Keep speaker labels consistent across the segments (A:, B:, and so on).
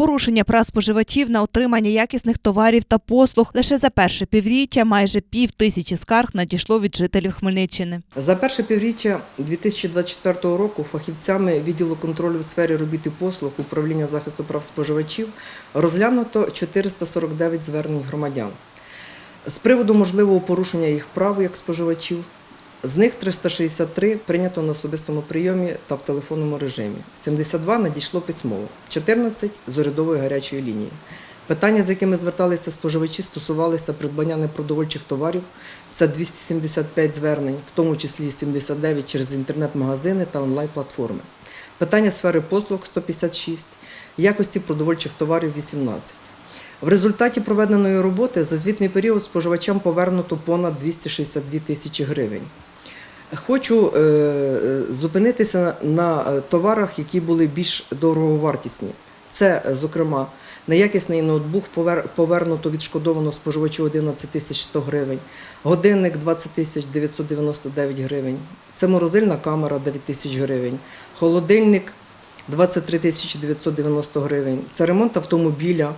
A: Порушення прав споживачів на отримання якісних товарів та послуг лише за перше півріччя майже пів тисячі скарг надійшло від жителів Хмельниччини.
B: За перше півріччя 2024 року фахівцями відділу контролю в сфері робіт і послуг управління захисту прав споживачів розглянуто 449 звернень громадян з приводу можливого порушення їх прав як споживачів. З них 363 прийнято на особистому прийомі та в телефонному режимі. 72 надійшло письмово, 14 з урядової гарячої лінії. Питання, з якими зверталися споживачі, стосувалися придбання непродовольчих товарів. Це 275 звернень, в тому числі 79 через інтернет-магазини та онлайн-платформи. Питання сфери послуг 156, якості продовольчих товарів 18. В результаті проведеної роботи за звітний період споживачам повернуто понад 262 тисячі гривень. Хочу е, е, зупинитися на е, товарах, які були більш дороговартісні. Це, зокрема, неякісний ноутбук повернуто відшкодовано споживачу 11 тисяч 100 гривень, годинник 20 тисяч 999 гривень, це морозильна камера 9 тисяч гривень, холодильник 23 тисячі 990 гривень, це ремонт автомобіля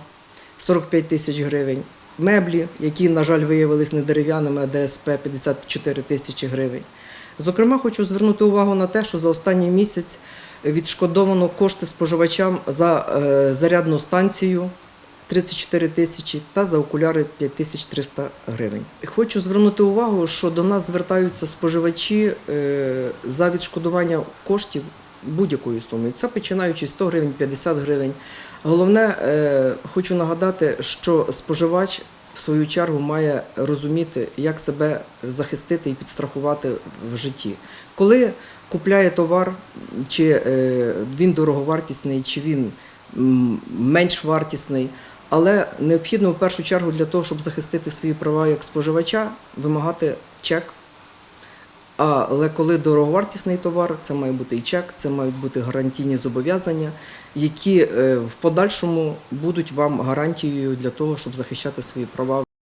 B: 45 тисяч гривень, меблі, які, на жаль, виявилися не дерев'яними, а ДСП 54 тисячі гривень. Зокрема, хочу звернути увагу на те, що за останній місяць відшкодовано кошти споживачам за е, зарядну станцію 34 тисячі та за окуляри 5300 гривень. Хочу звернути увагу, що до нас звертаються споживачі е, за відшкодування коштів будь-якої суми. Це починаючи з 100 гривень, 50 гривень. Головне, е, хочу нагадати, що споживач в свою чергу має розуміти, як себе захистити і підстрахувати в житті. Коли купляє товар, чи е, він дороговартісний, чи він менш вартісний, але необхідно в першу чергу для того, щоб захистити свої права як споживача, вимагати чек. Але коли дороговартісний товар, це має бути і чек, це мають бути гарантійні зобов'язання, які е, в подальшому будуть вам гарантією для того, щоб захищати свої права.